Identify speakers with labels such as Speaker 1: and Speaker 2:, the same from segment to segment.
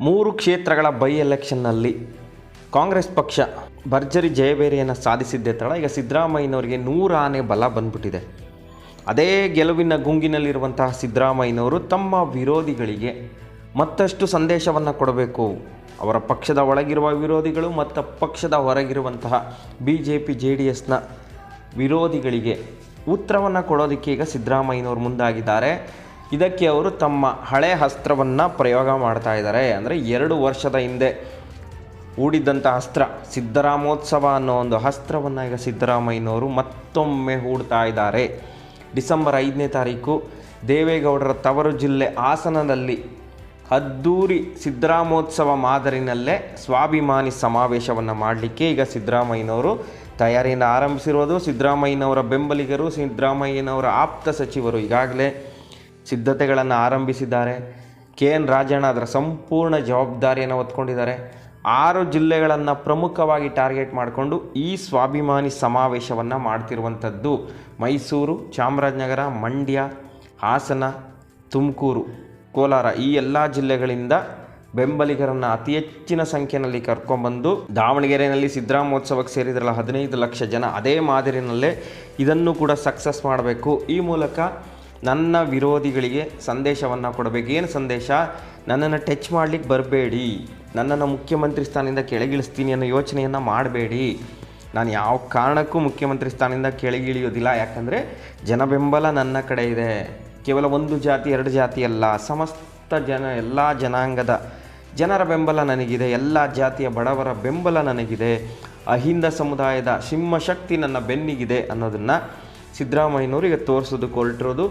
Speaker 1: ಮೂರು ಕ್ಷೇತ್ರಗಳ ಬೈ ಎಲೆಕ್ಷನ್ನಲ್ಲಿ ಕಾಂಗ್ರೆಸ್ ಪಕ್ಷ ಭರ್ಜರಿ ಜಯಬೇರಿಯನ್ನು ಸಾಧಿಸಿದ್ದೆ ತಡ. ಈಗ ಸಿದ್ದರಾಮಯ್ಯನವರಿಗೆ ನೂರ ಆನೆ ಬಲ ಬಂದ್ಬಿಟ್ಟಿದೆ. ಅದೇ ಗೆಲುವಿನ ಗುಂಗಿನಲ್ಲಿರುವಂತಹ ಸಿದ್ದರಾಮಯ್ಯನವರು ತಮ್ಮ ವಿರೋಧಿಗಳಿಗೆ ಮತ್ತಷ್ಟು ಸಂದೇಶವನ್ನು ಕೊಡಬೇಕು. ಅವರ ಪಕ್ಷದ ಒಳಗಿರುವ ವಿರೋಧಿಗಳು ಮತ್ತು ಪಕ್ಷದ ಹೊರಗಿರುವಂತಹ B J P J D ಎಸ್ನ ವಿರೋಧಿಗಳಿಗೆ ಉತ್ತರವನ್ನು ಕೊಡೋದಕ್ಕೆ ಈಗ ಸಿದ್ದರಾಮಯ್ಯನವರು ಮುಂದಾಗಿದ್ದಾರೆ. ಇದಕ್ಕೆ ಅವರು ತಮ್ಮ ಹಳೆ ಅಸ್ತ್ರವನ್ನು ಪ್ರಯೋಗ ಮಾಡ್ತಾ ಇದ್ದಾರೆ. ಅಂದರೆ ಎರಡು ವರ್ಷದ ಹಿಂದೆ ಹೂಡಿದ್ದಂಥ ಅಸ್ತ್ರ, ಸಿದ್ದರಾಮೋತ್ಸವ ಅನ್ನೋ ಒಂದು ಅಸ್ತ್ರವನ್ನು ಈಗ ಸಿದ್ದರಾಮಯ್ಯನವರು ಮತ್ತೊಮ್ಮೆ ಹೂಡ್ತಾ ಇದ್ದಾರೆ. ಡಿಸೆಂಬರ್ ಐದನೇ ತಾರೀಕು ದೇವೇಗೌಡರ ತವರು ಜಿಲ್ಲೆ ಹಾಸನದಲ್ಲಿ ಅದ್ದೂರಿ ಸಿದ್ದರಾಮೋತ್ಸವ ಮಾದರಿನಲ್ಲೇ ಸ್ವಾಭಿಮಾನಿ ಸಮಾವೇಶವನ್ನು ಮಾಡಲಿಕ್ಕೆ ಈಗ ಸಿದ್ದರಾಮಯ್ಯನವರು ತಯಾರಿಯನ್ನು ಆರಂಭಿಸಿರೋದು ಸಿದ್ದರಾಮಯ್ಯನವರ ಬೆಂಬಲಿಗರು, ಸಿದ್ದರಾಮಯ್ಯನವರ ಆಪ್ತ ಸಚಿವರು ಈಗಾಗಲೇ ಸಿದ್ಧತೆಗಳನ್ನು ಆರಂಭಿಸಿದ್ದಾರೆ. ಕೆ. ಎನ್. ರಾಜಣ್ಣ ಅದರ ಸಂಪೂರ್ಣ ಜವಾಬ್ದಾರಿಯನ್ನು ಹೊತ್ಕೊಂಡಿದ್ದಾರೆ. ಆರು ಜಿಲ್ಲೆಗಳನ್ನು ಪ್ರಮುಖವಾಗಿ ಟಾರ್ಗೆಟ್ ಮಾಡಿಕೊಂಡು ಈ ಸ್ವಾಭಿಮಾನಿ ಸಮಾವೇಶವನ್ನು ಮಾಡ್ತಿರುವಂಥದ್ದು ಮೈಸೂರು, ಚಾಮರಾಜನಗರ, ಮಂಡ್ಯ, ಹಾಸನ, ತುಮಕೂರು, ಕೋಲಾರ ಈ ಎಲ್ಲ ಜಿಲ್ಲೆಗಳಿಂದ ಬೆಂಬಲಿಗರನ್ನು ಅತಿ ಹೆಚ್ಚಿನ ಸಂಖ್ಯೆಯಲ್ಲಿ ಕರ್ಕೊಂಬಂದು ದಾವಣಗೆರೆಯಲ್ಲಿ ಸಿದ್ದರಾಮೋತ್ಸವಕ್ಕೆ ಸೇರಿದ್ರಲ್ಲ ಹದಿನೈದು ಲಕ್ಷ ಜನ ಅದೇ ಮಾದರಿನಲ್ಲೇ ಇದನ್ನು ಕೂಡ ಸಕ್ಸಸ್ ಮಾಡಬೇಕು. ಈ ಮೂಲಕ ನನ್ನ ವಿರೋಧಿಗಳಿಗೆ ಸಂದೇಶವನ್ನು ಕೊಡಬೇಕು. ಏನು ಸಂದೇಶ? ನನ್ನನ್ನು ಟಚ್ ಮಾಡಲಿಕ್ಕೆ ಬರಬೇಡಿ. ನನ್ನನ್ನು ಮುಖ್ಯಮಂತ್ರಿ ಸ್ಥಾನದಿಂದ ಕೆಳಗಿಳಿಸ್ತೀನಿ ಅನ್ನೋ ಯೋಚನೆಯನ್ನು ಮಾಡಬೇಡಿ. ನಾನು ಯಾವ ಕಾರಣಕ್ಕೂ ಮುಖ್ಯಮಂತ್ರಿ ಸ್ಥಾನದಿಂದ ಕೆಳಗಿಳಿಯೋದಿಲ್ಲ. ಯಾಕಂದರೆ ಜನ ಬೆಂಬಲ ನನ್ನ ಕಡೆ ಇದೆ. ಕೇವಲ ಒಂದು ಜಾತಿ, ಎರಡು ಜಾತಿ ಅಲ್ಲ. ಸಮಸ್ತ ಜನ, ಎಲ್ಲ ಜನಾಂಗದ ಜನರ ಬೆಂಬಲ ನನಗಿದೆ. ಎಲ್ಲ ಜಾತಿಯ ಬಡವರ ಬೆಂಬಲ ನನಗಿದೆ. ಅಹಿಂದ ಸಮುದಾಯದ ಸಿಂಹಶಕ್ತಿ ನನ್ನ ಬೆನ್ನಿಗಿದೆ ಅನ್ನೋದನ್ನು ಸಿದ್ದರಾಮಯ್ಯನವರು ಈಗ ತೋರಿಸೋದಕ್ಕೆ ಹೊರಟಿರೋದು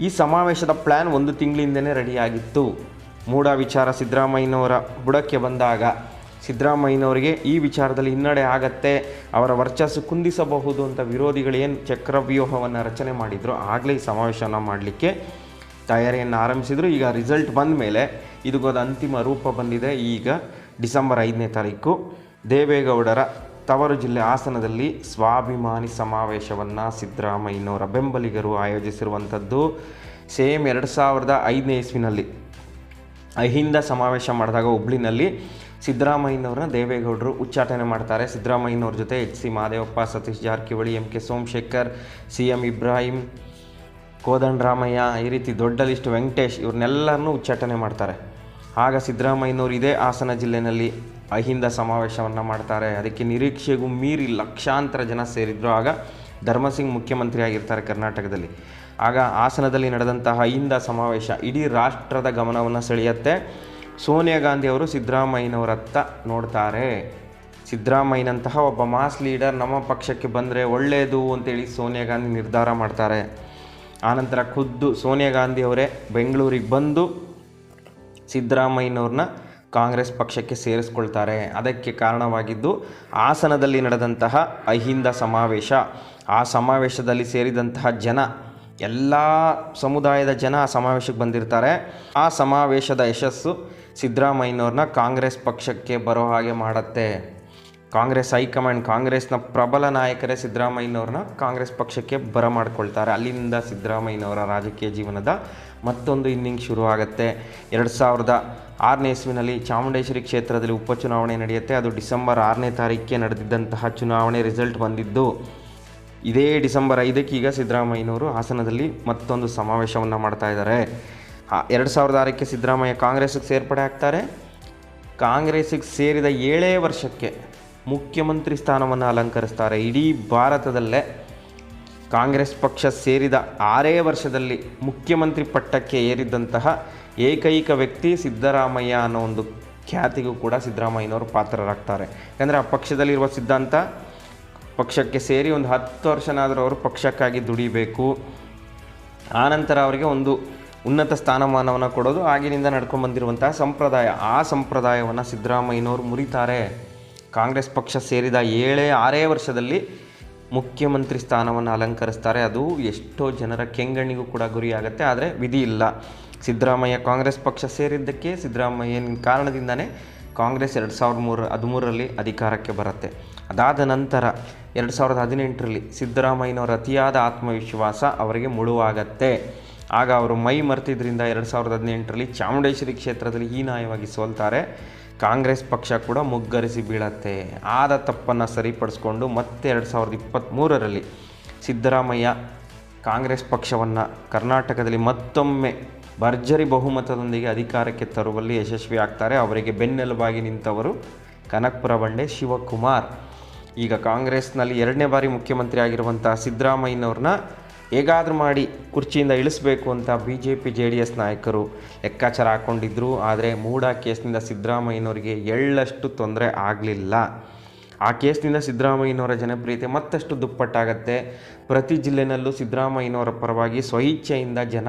Speaker 1: ಈ ಸಮಾವೇಶದ ಪ್ಲ್ಯಾನ್ ಒಂದು ತಿಂಗಳಿಂದನೇ ರೆಡಿಯಾಗಿತ್ತು ಮೂಢ ವಿಚಾರ ಸಿದ್ದರಾಮಯ್ಯನವರ ಬುಡಕ್ಕೆ ಬಂದಾಗ. ಸಿದ್ದರಾಮಯ್ಯನವರಿಗೆ ಈ ವಿಚಾರದಲ್ಲಿ ಹಿನ್ನಡೆ ಆಗತ್ತೆ. ಅವರ ವರ್ಚಸ್ಸು ಕುಂದಿಸಬಹುದು ಅಂತ ವಿರೋಧಿಗಳು ಏನು ಚಕ್ರವ್ಯೂಹವನ್ನು ರಚನೆ ಮಾಡಿದ್ರು, ಆಗಲೇ ಈ ಸಮಾವೇಶನ ಮಾಡಲಿಕ್ಕೆ ತಯಾರಿಯನ್ನು ಆರಂಭಿಸಿದರು. ಈಗ ರಿಸಲ್ಟ್ ಬಂದ ಮೇಲೆ ಇದಕ್ಕೊಂದು ಅಂತಿಮ ರೂಪ ಬಂದಿದೆ. ಈಗ ಡಿಸೆಂಬರ್ ಐದನೇ ತಾರೀಕು. ದೇವೇಗೌಡರ ತವರು ಜಿಲ್ಲೆ ಹಾಸನದಲ್ಲಿ ಸ್ವಾಭಿಮಾನಿ ಸಮಾವೇಶವನ್ನು ಸಿದ್ದರಾಮಯ್ಯನವರ ಬೆಂಬಲಿಗರು ಆಯೋಜಿಸಿರುವಂಥದ್ದು ಸೇಮ್ ಎರಡು ಸಾವಿರದ ಐದನೇ ಇಸ್ವಿನಲ್ಲಿ. ಅಹಿಂದ ಸಮಾವೇಶ ಮಾಡಿದಾಗ ಹುಬ್ಳಿನಲ್ಲಿ ಸಿದ್ದರಾಮಯ್ಯನವ್ರನ್ನ ದೇವೇಗೌಡರು ಉಚ್ಚಾಟನೆ ಮಾಡ್ತಾರೆ. ಸಿದ್ದರಾಮಯ್ಯನವ್ರ ಜೊತೆ H C Mahadevappa Satish Jarkiholi, M K Somashekar C M Ibrahim Kodandaramaiah ಈ ರೀತಿ ದೊಡ್ಡ ಲಿಸ್ಟ್ ವೆಂಕಟೇಶ್ ಇವ್ರನ್ನೆಲ್ಲರನ್ನೂ ಉಚ್ಚಾಟನೆ ಮಾಡ್ತಾರೆ. ಆಗ ಸಿದ್ದರಾಮಯ್ಯನವರು ಇದೇ ಹಾಸನ ಜಿಲ್ಲೆಯಲ್ಲಿ ಅಹಿಂದ ಸಮಾವೇಶವನ್ನು ಮಾಡ್ತಾರೆ. ಅದಕ್ಕೆ ನಿರೀಕ್ಷೆಗೂ ಮೀರಿ ಲಕ್ಷಾಂತರ ಜನ ಸೇರಿದ್ರು. ಆಗ ಧರ್ಮಸಿಂಗ್ ಮುಖ್ಯಮಂತ್ರಿಯಾಗಿರ್ತಾರೆ ಕರ್ನಾಟಕದಲ್ಲಿ. ಆಗ ಹಾಸನದಲ್ಲಿ ನಡೆದಂತಹ ಅಹಿಂದ ಸಮಾವೇಶ ಇಡೀ ರಾಷ್ಟ್ರದ ಗಮನವನ್ನು ಸೆಳೆಯುತ್ತೆ. ಸೋನಿಯಾ ಗಾಂಧಿ ಅವರು ಸಿದ್ದರಾಮಯ್ಯನವರತ್ತ ನೋಡ್ತಾರೆ. ಸಿದ್ದರಾಮಯ್ಯನಂತಹ ಒಬ್ಬ ಮಾಸ್ ಲೀಡರ್ ನಮ್ಮ ಪಕ್ಷಕ್ಕೆ ಬಂದರೆ ಒಳ್ಳೆಯದು ಅಂತೇಳಿ ಸೋನಿಯಾ ಗಾಂಧಿ ನಿರ್ಧಾರ ಮಾಡ್ತಾರೆ. ಆನಂತರ ಖುದ್ದು ಸೋನಿಯಾ ಗಾಂಧಿ ಅವರೇ ಬೆಂಗಳೂರಿಗೆ ಬಂದು ಸಿದ್ದರಾಮಯ್ಯನವ್ರನ್ನ ಕಾಂಗ್ರೆಸ್ ಪಕ್ಷಕ್ಕೆ ಸೇರಿಸ್ಕೊಳ್ತಾರೆ. ಅದಕ್ಕೆ ಕಾರಣವಾಗಿದ್ದು, ಹಾಸನದಲ್ಲಿ ನಡೆದಂತಹ ಅಹಿಂದ ಸಮಾವೇಶ. ಆ ಸಮಾವೇಶದಲ್ಲಿ ಸೇರಿದಂತಹ ಜನ, ಎಲ್ಲ ಸಮುದಾಯದ ಜನ ಆ ಸಮಾವೇಶಕ್ಕೆ ಬಂದಿರ್ತಾರೆ. ಆ ಸಮಾವೇಶದ ಯಶಸ್ಸು ಸಿದ್ದರಾಮಯ್ಯನವ್ರನ್ನ ಕಾಂಗ್ರೆಸ್ ಪಕ್ಷಕ್ಕೆ ಬರೋ ಹಾಗೆ ಮಾಡುತ್ತೆ. ಕಾಂಗ್ರೆಸ್ ಹೈಕಮಾಂಡ್, ಕಾಂಗ್ರೆಸ್ನ ಪ್ರಬಲ ನಾಯಕರೇ ಸಿದ್ದರಾಮಯ್ಯನವ್ರನ್ನ ಕಾಂಗ್ರೆಸ್ ಪಕ್ಷಕ್ಕೆ ಬರಮಾಡ್ಕೊಳ್ತಾರೆ ಅಲ್ಲಿಂದ ಸಿದ್ದರಾಮಯ್ಯನವರ ರಾಜಕೀಯ ಜೀವನದ ಮತ್ತೊಂದು ಇನ್ನಿಂಗ್ ಶುರು ಆಗುತ್ತೆ ಎರಡು ಸಾವಿರದ ಆರನೇ ಇಸ್ವಿನಲ್ಲಿ ಚಾಮುಂಡೇಶ್ವರಿ ಕ್ಷೇತ್ರದಲ್ಲಿ ಉಪಚುನಾವಣೆ ನಡೆಯುತ್ತೆ. ಅದು ಡಿಸೆಂಬರ್ ಆರನೇ ತಾರೀಕಿಗೆ ನಡೆದಿದ್ದಂತಹ ಚುನಾವಣೆ ರಿಸಲ್ಟ್ ಬಂದಿದ್ದು, ಇದೇ ಡಿಸೆಂಬರ್ ಐದಕ್ಕೆ ಈಗ ಸಿದ್ದರಾಮಯ್ಯನವರು ಹಾಸನದಲ್ಲಿ ಮತ್ತೊಂದು ಸಮಾವೇಶವನ್ನು ಮಾಡ್ತಾ ಇದ್ದಾರೆ. ಎರಡು ಸಾವಿರದ ಆರಕ್ಕೆ ಸಿದ್ದರಾಮಯ್ಯ ಕಾಂಗ್ರೆಸ್ಗೆ ಸೇರ್ಪಡೆ ಆಗ್ತಾರೆ. ಕಾಂಗ್ರೆಸ್ಗೆ ಸೇರಿದ ಏಳೇ ವರ್ಷಕ್ಕೆ ಮುಖ್ಯಮಂತ್ರಿ ಸ್ಥಾನವನ್ನು ಅಲಂಕರಿಸ್ತಾರೆ. ಇಡೀ ಭಾರತದಲ್ಲೇ ಕಾಂಗ್ರೆಸ್ ಪಕ್ಷ ಸೇರಿದ ಆರೇ ವರ್ಷದಲ್ಲಿ ಮುಖ್ಯಮಂತ್ರಿ ಪಟ್ಟಕ್ಕೆ ಏರಿದ್ದಂತಹ ಏಕೈಕ ವ್ಯಕ್ತಿ ಸಿದ್ದರಾಮಯ್ಯ ಅನ್ನೋ ಒಂದು ಖ್ಯಾತಿಗೂ ಕೂಡ ಸಿದ್ದರಾಮಯ್ಯನವರು ಪಾತ್ರರಾಗ್ತಾರೆ. ಯಾಕಂದರೆ ಆ ಪಕ್ಷದಲ್ಲಿರುವ ಸಿದ್ಧಾಂತ, ಪಕ್ಷಕ್ಕೆ ಸೇರಿ ಒಂದು ಹತ್ತು ವರ್ಷನಾದರೂ ಅವರು ಪಕ್ಷಕ್ಕಾಗಿ ದುಡಿಬೇಕು. ಆನಂತರ ಅವರಿಗೆ ಒಂದು ಉನ್ನತ ಸ್ಥಾನಮಾನವನ್ನು ಕೊಡೋದು, ಆಗಿನಿಂದ ನಡ್ಕೊಂಡು ಬಂದಿರುವಂತಹ ಸಂಪ್ರದಾಯ. ಆ ಸಂಪ್ರದಾಯವನ್ನು ಸಿದ್ದರಾಮಯ್ಯನವರು ಮುರಿತಾರೆ. ಕಾಂಗ್ರೆಸ್ ಪಕ್ಷ ಸೇರಿದ ಏಳೇ ಆರೇ ವರ್ಷದಲ್ಲಿ ಮುಖ್ಯಮಂತ್ರಿ ಸ್ಥಾನವನ್ನು ಅಲಂಕರಿಸ್ತಾರೆ. ಅದು ಎಷ್ಟೋ ಜನರ ಕೆಂಗಣ್ಣಿಗೂ ಕೂಡ ಗುರಿಯಾಗುತ್ತೆ, ಆದರೆ ವಿಧಿ ಇಲ್ಲ. ಸಿದ್ದರಾಮಯ್ಯ ಕಾಂಗ್ರೆಸ್ ಪಕ್ಷ ಸೇರಿದ್ದಕ್ಕೆ ಸಿದ್ದರಾಮಯ್ಯನ ಕಾರಣದಿಂದನೇ ಕಾಂಗ್ರೆಸ್ ಎರಡು ಸಾವಿರದ ಮೂರು, ಹದಿಮೂರರಲ್ಲಿ ಅಧಿಕಾರಕ್ಕೆ ಬರುತ್ತೆ. ಅದಾದ ನಂತರ ಎರಡು ಸಾವಿರದ ಹದಿನೆಂಟರಲ್ಲಿ ಸಿದ್ದರಾಮಯ್ಯನವರ ಅತಿಯಾದ ಆತ್ಮವಿಶ್ವಾಸ ಅವರಿಗೆ ಮುಳುವಾಗತ್ತೆ. ಆಗ ಅವರು ಮೈ ಮರೆತಿದ್ದರಿಂದ ಎರಡು ಸಾವಿರದ ಹದಿನೆಂಟರಲ್ಲಿ ಚಾಮುಂಡೇಶ್ವರಿ ಕ್ಷೇತ್ರದಲ್ಲಿ ಹೀನಾಯವಾಗಿ ಸೋಲ್ತಾರೆ. ಕಾಂಗ್ರೆಸ್ ಪಕ್ಷ ಕೂಡ ಮುಗ್ಗರಿಸಿ ಬೀಳತ್ತೆ. ಆದ ತಪ್ಪನ್ನು ಸರಿಪಡಿಸ್ಕೊಂಡು ಮತ್ತೆ ಎರಡು ಸಾವಿರದ ಇಪ್ಪತ್ತ್ಮೂರರಲ್ಲಿ ಸಿದ್ದರಾಮಯ್ಯ ಕಾಂಗ್ರೆಸ್ ಪಕ್ಷವನ್ನು ಕರ್ನಾಟಕದಲ್ಲಿ ಮತ್ತೊಮ್ಮೆ ಭರ್ಜರಿ ಬಹುಮತದೊಂದಿಗೆ ಅಧಿಕಾರಕ್ಕೆ ತರುವಲ್ಲಿ ಯಶಸ್ವಿ ಆಗ್ತಾರೆ. ಅವರಿಗೆ ಬೆನ್ನೆಲುಬಾಗಿ ನಿಂತವರು ಕನಕಪುರ ಬಂಡೆ ಶಿವಕುಮಾರ್. ಈಗ ಕಾಂಗ್ರೆಸ್ನಲ್ಲಿ ಎರಡನೇ ಬಾರಿ ಮುಖ್ಯಮಂತ್ರಿ ಆಗಿರುವಂಥ ಸಿದ್ದರಾಮಯ್ಯನವ್ರನ್ನ ಹೇಗಾದರೂ ಮಾಡಿ ಕುರ್ಚಿಯಿಂದ ಇಳಿಸಬೇಕು ಅಂತ B J P J D S ನಾಯಕರು ಲೆಕ್ಕಾಚಾರ ಹಾಕ್ಕೊಂಡಿದ್ರು, ಆದರೆ ಮೂಡ ಕೇಸ್ನಿಂದ ಸಿದ್ದರಾಮಯ್ಯನವರಿಗೆ ಎಳ್ಳಷ್ಟು ತೊಂದರೆ ಆಗಲಿಲ್ಲ. ಆ ಕೇಸ್ನಿಂದ ಸಿದ್ದರಾಮಯ್ಯನವರ ಜನಪ್ರಿಯತೆ ಮತ್ತಷ್ಟು ದುಪ್ಪಟ್ಟಾಗತ್ತೆ. ಪ್ರತಿ ಜಿಲ್ಲೆನಲ್ಲೂ ಸಿದ್ದರಾಮಯ್ಯನವರ ಪರವಾಗಿ ಸ್ವಇಚ್ಛೆಯಿಂದ ಜನ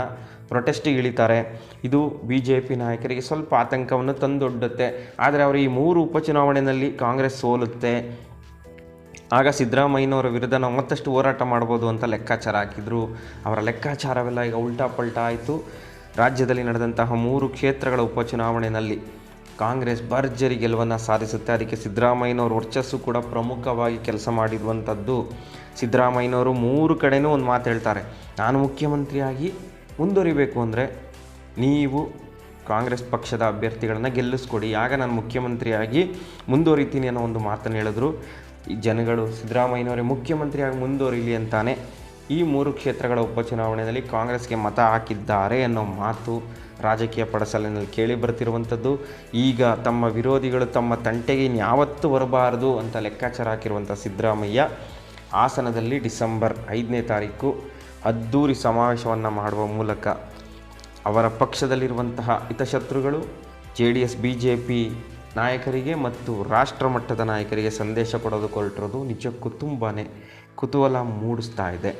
Speaker 1: ಪ್ರೊಟೆಸ್ಟಿಗೆ ಇಳಿತಾರೆ. ಇದು ಬಿ ಜೆ ಪಿ ನಾಯಕರಿಗೆ ಸ್ವಲ್ಪ ಆತಂಕವನ್ನು ತಂದೊಡ್ಡುತ್ತೆ. ಆದರೆ ಅವರು ಈ ಮೂರು ಉಪಚುನಾವಣೆಯಲ್ಲಿ ಕಾಂಗ್ರೆಸ್ ಸೋಲುತ್ತೆ. ಆಗ ಸಿದ್ದರಾಮಯ್ಯನವರ ವಿರುದ್ಧ ನಾವು ಮತ್ತಷ್ಟು ಹೋರಾಟ ಮಾಡ್ಬೋದು ಅಂತ ಲೆಕ್ಕಾಚಾರ ಹಾಕಿದ್ರು. ಅವರ ಲೆಕ್ಕಾಚಾರವೆಲ್ಲ ಈಗ ಉಲ್ಟಾ ಪಲ್ಟಾ ಆಯಿತು. ರಾಜ್ಯದಲ್ಲಿ ನಡೆದಂತಹ ಮೂರು ಕ್ಷೇತ್ರಗಳ ಉಪಚುನಾವಣೆಯಲ್ಲಿ ಕಾಂಗ್ರೆಸ್ ಭರ್ಜರಿ ಗೆಲುವನ್ನು ಸಾಧಿಸುತ್ತೆ. ಅದಕ್ಕೆ ಸಿದ್ದರಾಮಯ್ಯನವ್ರ ವರ್ಚಸ್ಸು ಕೂಡ ಪ್ರಮುಖವಾಗಿ ಕೆಲಸ ಮಾಡಿರುವಂಥದ್ದು ಸಿದ್ದರಾಮಯ್ಯನವರು. ಮೂರು ಕಡೆನೂ ಒಂದು ಮಾತು ಹೇಳ್ತಾರೆ. ನಾನು ಮುಖ್ಯಮಂತ್ರಿಯಾಗಿ ಮುಂದುವರಿಬೇಕು ಅಂದರೆ ನೀವು ಕಾಂಗ್ರೆಸ್ ಪಕ್ಷದ ಅಭ್ಯರ್ಥಿಗಳನ್ನು ಗೆಲ್ಲಿಸ್ಕೊಡಿ. ಆಗ ನಾನು ಮುಖ್ಯಮಂತ್ರಿಯಾಗಿ ಮುಂದುವರಿತೀನಿ ಅನ್ನೋ ಒಂದು ಮಾತನ್ನು ಹೇಳಿದ್ರು. ಈ ಜನಗಳು ಸಿದ್ದರಾಮಯ್ಯನವರೇ ಮುಖ್ಯಮಂತ್ರಿಯಾಗಿ ಮುಂದುವರಿಲಿ ಅಂತಾನೆ ಈ ಮೂರು ಕ್ಷೇತ್ರಗಳ ಉಪಚುನಾವಣೆಯಲ್ಲಿ ಕಾಂಗ್ರೆಸ್ಗೆ ಮತ ಹಾಕಿದ್ದಾರೆ ಅನ್ನೋ ಮಾತು ರಾಜಕೀಯ ಪಡಸಲಿನಲ್ಲಿ ಕೇಳಿ ಬರ್ತಿರುವಂಥದ್ದು. ಈಗ ತಮ್ಮ ವಿರೋಧಿಗಳು ತಮ್ಮ ತಂಟೆಗೆ ಇನ್ಯಾವತ್ತೂ ಬರಬಾರದು ಅಂತ ಲೆಕ್ಕಾಚಾರ ಹಾಕಿರುವಂಥ ಸಿದ್ದರಾಮಯ್ಯ ಹಾಸನದಲ್ಲಿ ಡಿಸೆಂಬರ್ ಐದನೇ ತಾರೀಕು ಅದ್ಧೂರಿ ಸಮಾವೇಶವನ್ನು ಮಾಡುವ ಮೂಲಕ ಅವರ ಪಕ್ಷದಲ್ಲಿರುವಂತಹ ಹಿತಶತ್ರುಗಳು J D S B J P ನಾಯಕರಿಗೆ ಮತ್ತು ರಾಷ್ಟ್ರ ಮಟ್ಟದ ನಾಯಕರಿಗೆ ಸಂದೇಶ ಕೊಡೋದು ಹೊರಟಿರೋದು ನಿಜಕ್ಕೂ ತುಂಬಾ ಕುತೂಹಲ ಮೂಡಿಸ್ತಾ ಇದೆ.